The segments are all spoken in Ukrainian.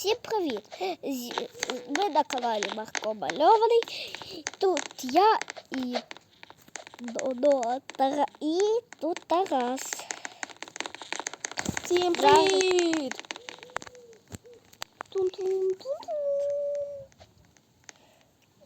Всім привіт! З- Ми на каналі Марко Мальований. Тут я і, Доно, Тара... і тут Тарас. Всім Зараз. привіт!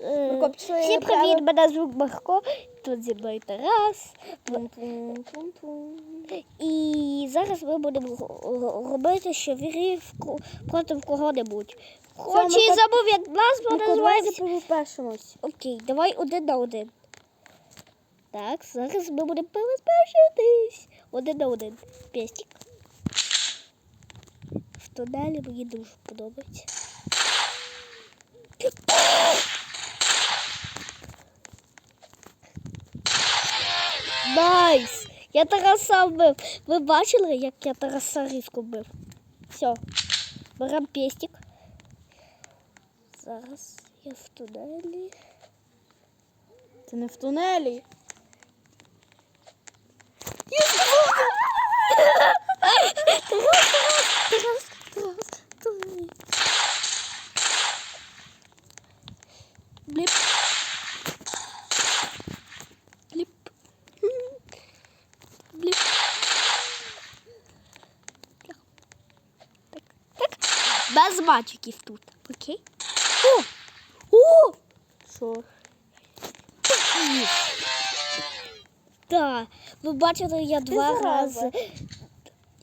Е, Марко, пішли Всім прямо. привіт! Мене звуть Марко. Тут зі мною Тарас. І зараз ми будемо ро- робити щовірів проти кого-небудь. Хоч і забув, як назва Марко, давай називається. запишемось. Окей, давай один на один. Так, зараз ми будемо перезбачитись. Один на один. Пестик. В тунелі мені дуже подобається. Найс! Я Тараса вбив. Ви бачили, як я Тараса різко вбив? Все. Беремо пестик. Зараз я в тунелі. Ти не в тунелі. Бліп. Бліп. Бліп. Так. Так. Без мальчиків тут. Окей? О! О! Що? Так. Ви бачили, я два зараза. рази.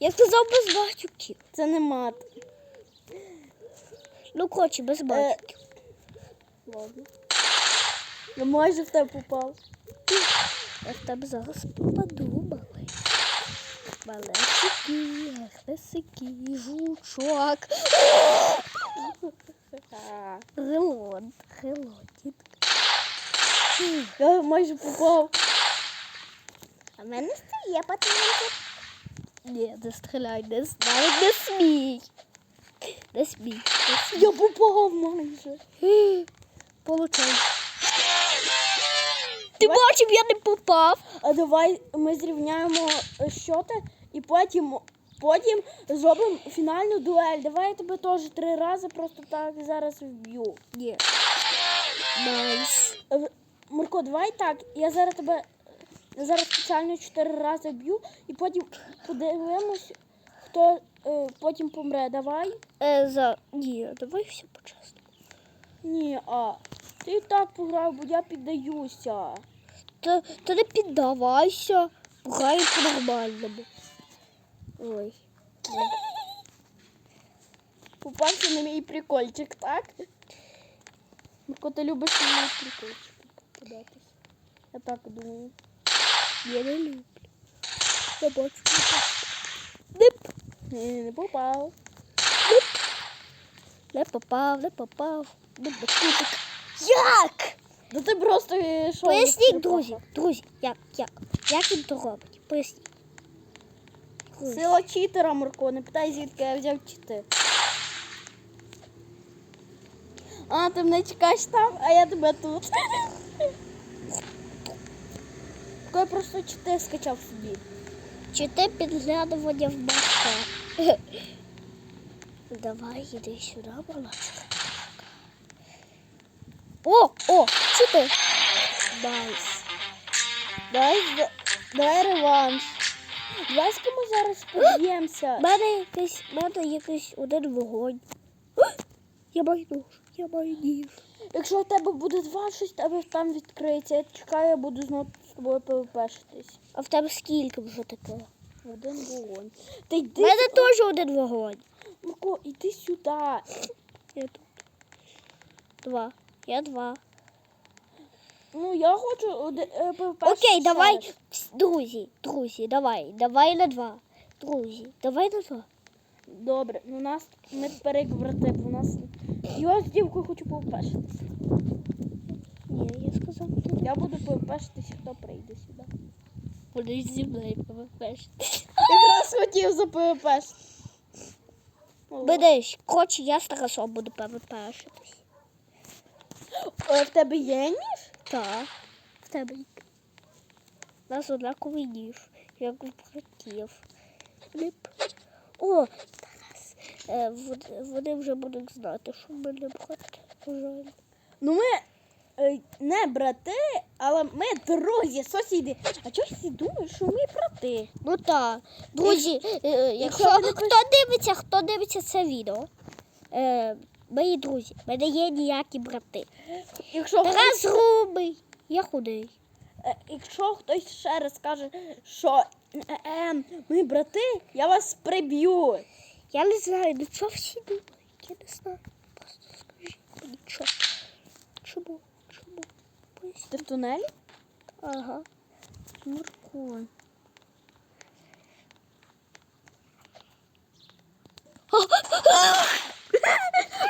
Я сказав без мальчиків. Це не мат. Ну, коротше, без мальчиків. Ладно. Я майже в тебе попав. Я в тебе зараз попаду, малий. Малесики, хресики, жучок. Релон, релонік. Я майже попав. А в мене стає патронки. Ні, не стріляй, не знаю, не смій. Не смій, не смій. Я попав майже. Получай. Ти бачив, я не попав. А давай ми зрівняємо е, щоти і потім, потім зробимо фінальну дуель. Давай я тебе теж три рази просто так зараз вб'ю. Ні. Найс. Е, Марко, давай так. Я зараз тебе я зараз спеціально чотири рази б'ю і потім подивимось, хто е, потім помре. Давай. Е, за... Ні, давай все по-чесному. Ні, а ти і так пограв, бо я піддаюся. Та, та не піддавайся. Грай по-нормальному. Ой. Попався на мій прикольчик, так? Марко, ти любиш на мій прикольчик попадатись. Я так думаю. Я не люблю. Я бачу. Не, п- Ні, не попав. не попав, не попав. Не покупик. Як? Да ти просто е, що? Поясніть, не друзі, попав? друзі, як, як? Як він то робить? Поясніть. Друзі. Сила читера, Марко, не питай, звідки я взяв чити. А, ти мене чекаєш там, а я тебе тут. Я просто чити скачав собі. Чи ти підглядування в башка? Давай, іди сюди, малачка. О, о, чи ти? Найс. Дай, дай реванш. З ми зараз поб'ємося. У мене якийсь, мене якийсь один вогонь. Я майну, я майнів. Якщо в тебе буде два, щось тебе там відкриється. Я чекаю, я буду знову з тобою ПВПшитись. А в тебе скільки вже таке? Один вогонь. Та У мене теж один вогонь. Марко, іди сюди. Я тут. Два. Я два. Ну, я хочу один е. Окей, давай, друзі, друзі, давай, давай на два. Друзі, давай на два. Добре, ну нас ми бо у нас. Я з дівкою хочу ПВПшитись. Ні, я сказав, ти Я буду ПВПшитись, хто прийде сюди. будеш зі мною ПВПш. Якраз хотів за ПВП. Будеш, коротше, я з Тарасом буду ПВПшитись. Е, В тебе є ніж? Так, в тебе. У нас однаковий ніж, як у братів. О, Тарас, е, вони- вже будуть знати, що ми не брати. Ну ми е, не брати, але ми друзі, сусіди. А чого всі думають, що ми брати? Ну так, друзі, е, якщо не хто дивиться, хто дивиться це відео, е, мої друзі, в мене є ніякі брати. Якщо Тарас грубий, я худий. Е, Якщо хтось ще раз скаже, що е, е, ми брати, я вас приб'ю. Я не знаю, ну чого всі думають, я не знаю. Просто скажіть мені, чого. Чому? Чому? Ти в тунелі? Ага. Мурко.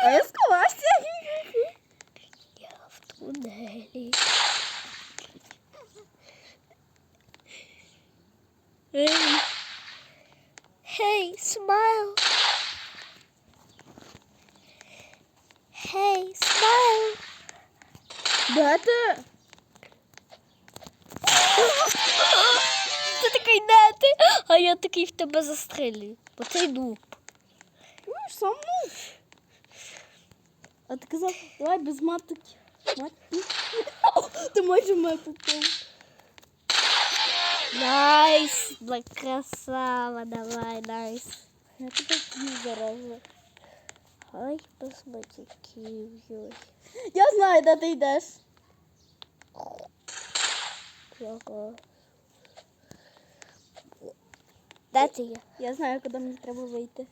А я сховався. Я в тунелі. Ей. Hey, smile. Hey, smile. Де ти? Такий не а я такий в тебе застрелюю. Бо ти дуб. Ну, сам. А ти казав, давай без маток. Мат... Ти майже в мене попав. Найс, красава, давай, найс. Я тебе вб'ю зараз. Ай, матюків, йой. Я знаю, де ти йдеш. Ага. Де ти є? Я знаю, куди мені треба вийти.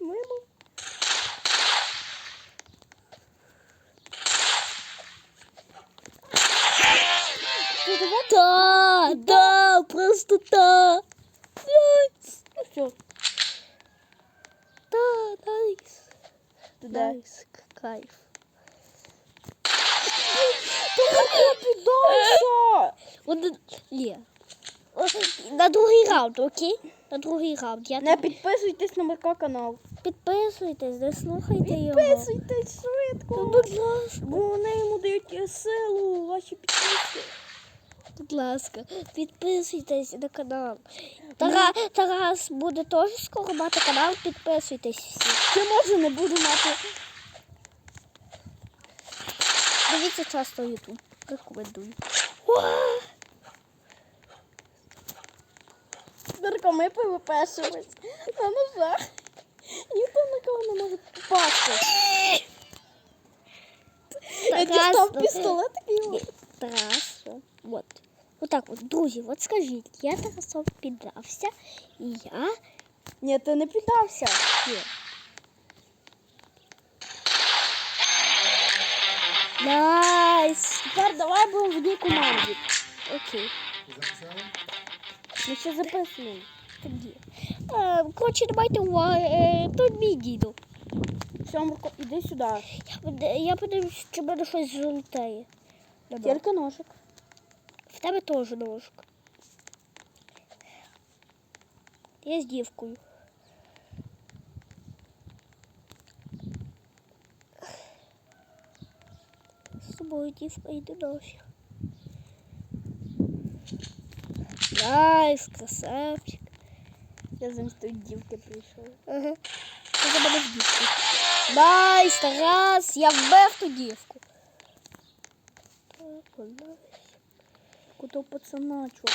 Мимо. Просто да. Ну Да, найс. Найс, кайф. Я піддався! Один, ні. На другий раунд, окей? На другий раунд. Я Не підписуйтесь на Марка канал. Підписуйтесь, не слухайте його. Підписуйтесь Ну, швидко. Бо вони йому дають е, силу, ваші підписки. Будь ласка, підписуйтесь на канал. Тара, Тарас буде теж скоро мати канал, підписуйтесь всі. Чи може не буду мати. Дивіться часто YouTube. Рекомендую. Дарко, ми ПВПшимось. На ножах. Ніхто на кого не може попасти. Я дістав ну, пістолет. Ні, Тарас. От. Отак от, друзі, от скажіть, я Тарасом піддався, і я Ні, ти не піддався. Ні. Найс! Тепер давай будемо в одній команді. Окей, Ми ще записуємо. тоді. Е, коротше, давайте ува- е, то мій діду. Все, Марко, іди сюди. Я, буде- я подивлюсь, чи мене щось золотеє. Тільки ножик. В тебе теж ножик. Я з дівкою. З тобою дівка йде нафіг. Найс, красавчик. Я замість тої дівки прийшов. Ага. Ти за мене в дівку. Найс, Тарас, я вбив ту дівку. Куто пацана, чого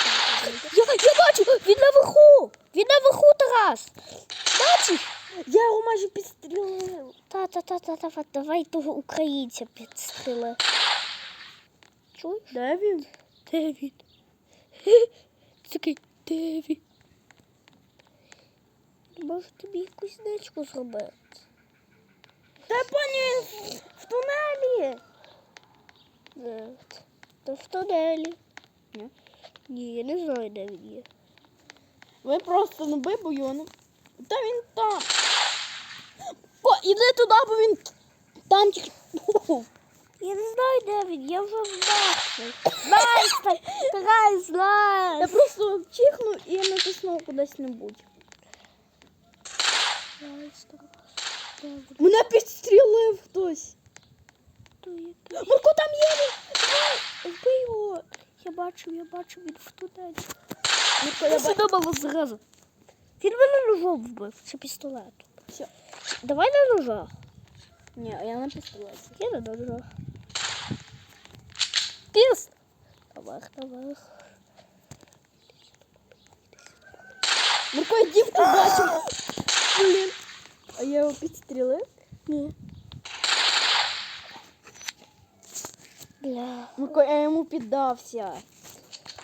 Я, я бачу, він наверху. Він наверху, Тарас. Бачиш? Я його майже підстрілив. Та, та, та, та, та, давай того українця підстріли. Чуєш? Де він? Де він? Такий, де він? Може тобі якусь ничку зробити? Та пані в тунелі. Де? Та в тунелі. Ні. Ні, я не знаю, де він є. Ви просто ну бою. Та він там. О, іди туди, бо він там тільки. був. Я не знаю, де він, я вже вдахнув. Найс, та- Тарас, Я просто чихнув і натиснув кудись небудь. Найс, Тарас. Де він? Мене підстрілив хтось. Марко, там є він. Вбий його. Я бачу, я бачу, він в тунелі. Марко, Я я бачу. зразу. Він мене ножом вбив чи пістолетом. Все. Давай на ножах. Ні, я на пістолеті. Я на ножах. Піст. Наверх, наверх. Мурко, я дівку бачив. Блін. А я його підстрілив? Ні. Бля. Мурко, я йому піддався.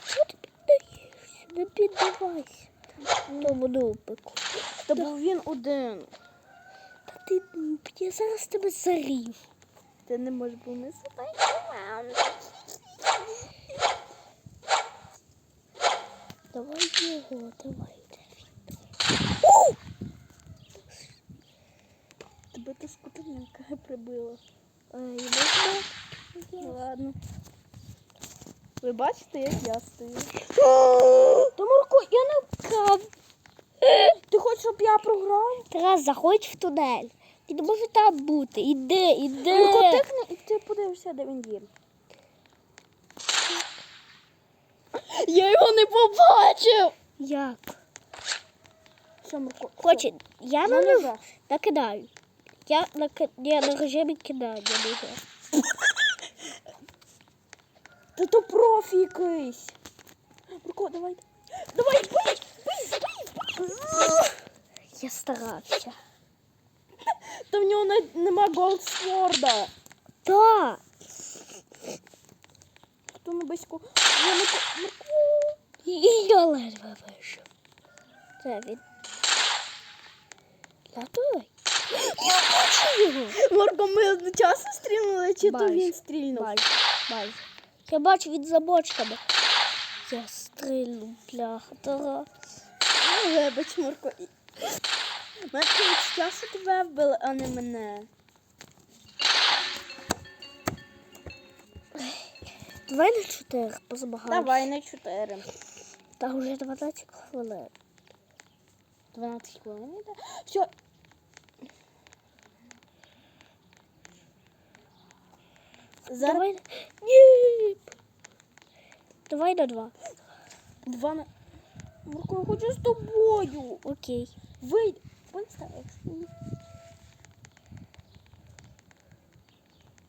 Що ти піддаєшся? Не піддавайся. Тому нупику. Та був він один. Та ти я зараз тебе зарів. Ти не можеш помислити. Давай його, давай. Тебе та скотинка прибила. Ай, можна? Ладно. Ви бачите, як я стою? Та Мурко, я не вкрав. Ти хочеш, щоб я програв? Тарас, заходь в тунель. Він не може там бути. Іди, іди. Мурко, тикни і ти подивишся, де він є. Я його не побачив. Як? Що, Мурко? Хоче, я На ножах. накидаю. Я на, я на режимі кидаю ножах. Та то профі якийсь. Мурко, давай. Давай, бий, бий, бий, бий. Я старався. Та в нього навіть нема голдсворда. Так. Хто на близько? Я не по- Мурко. І я ледве вийшов. Це він. Рятуй. Я бачу його. Мурко, ми одночасно стрільнули, чи то Майже. він стрільнув? Майже, майже. Я бачу він за бочками. Я стрільну, бляха, Тарас. Ну, вибач, Мурко. Мене відчуття, що тебе вбили, а не мене. Давай на чотири позмагаємо. Давай на 4. Та вже 12 хвилин. 12 хвилин. Все. Зараз Давай. Ні. Давай на два. два на. Мурко, я хочу з тобою. Окей. Вийди. Поставиш.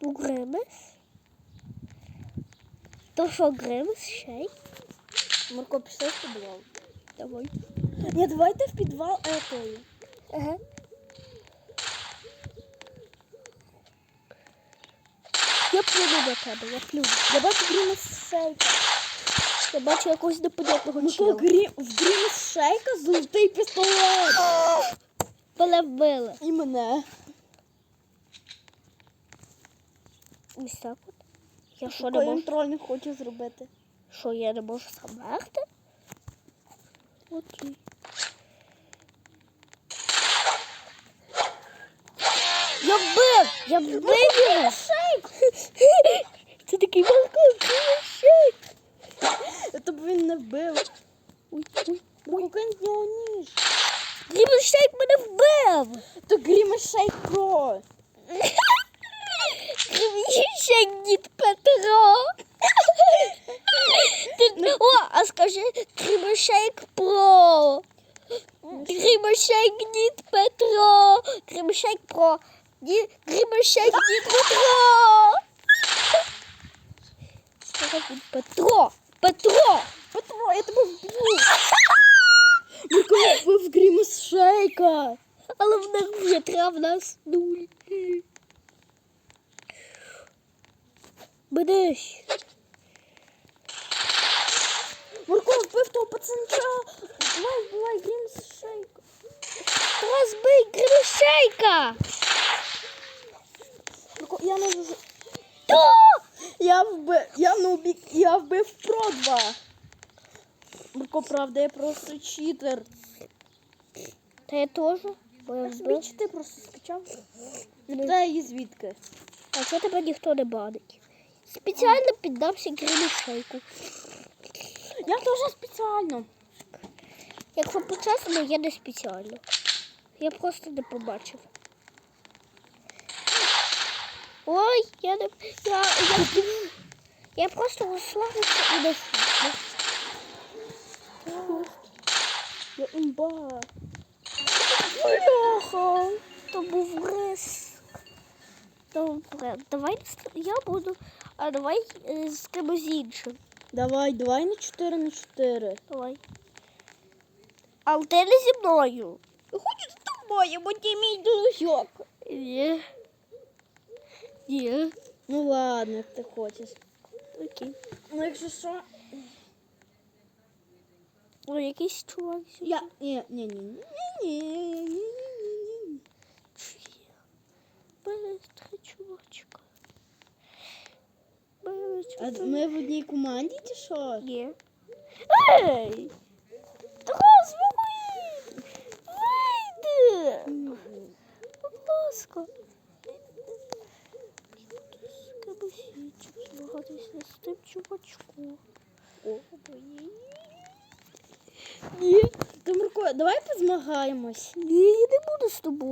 Ну, Гримес. То що Гримес ще й? Мурко, пішли в підвал. Давай. Ні, давайте в підвал етої. Ага. Я плюну тебе, я плюну. Я бачу Грімес Шейка. Я бачу якогось непонятного Мурко, чела. грі... в Грімес Шейка золотий пістолет. Мене вбили. І мене. Ось так от. Я що не можу? контроль не хочу зробити. Що я не можу сам мерти? Окей. Я вбив! Я його! Це такий маленький шейк. Це б він не вбив. Ой, ой. Шейк мене вбив! То Шейк Про. Грібен дід Петро! О, а скажи Грібен про! Грібен дід Петро! Грібен про! Ді- Грібен шейк дід Петро! Що він Петро! Петро! Петро, я тебе вб'ю. Мурко, я вбив Грімес Шейка. Але в них вже трав нас нуль. Будеш. Мурко, вбив того пацанча. Давай, вбивай Грімес Шейка. Розбий грішейка! Я не вже... Я вбив, я не убіг, я вбив Про 2. Мурко, правда, я просто читер. Та я теж. Бо я собі вбив. чити просто скачав. Не питай її звідки. А це тебе ніхто не банить. Спеціально піддався грішейку. Я теж спеціально. Якщо по-чесному, я не спеціально. Я просто не побачив. Ой, я не. Я, я, я просто і не шутив. Я імба. Бляха, то був риск. Добре, давай я буду, а давай з кимось іншим. Давай, давай на 4 на 4. Давай. Але ти не зі мною. Хочу з тобою, бо ти мій дружок. Ні. Ні. Ну ладно, як ти хочеш. Окей. Ну якщо що. О, якийсь чувак. Я. Ні, ні, ні, ні, ні, ні, ні, ні. Быстро, чувачка. А ми в одній команді чи що? Ні. Ей! Вийди! Вийди! Будь ласка. Кимось з тим чувачку. О, Ні. Тимурко, давай позмагаємось. Ні, я не буду з тобою.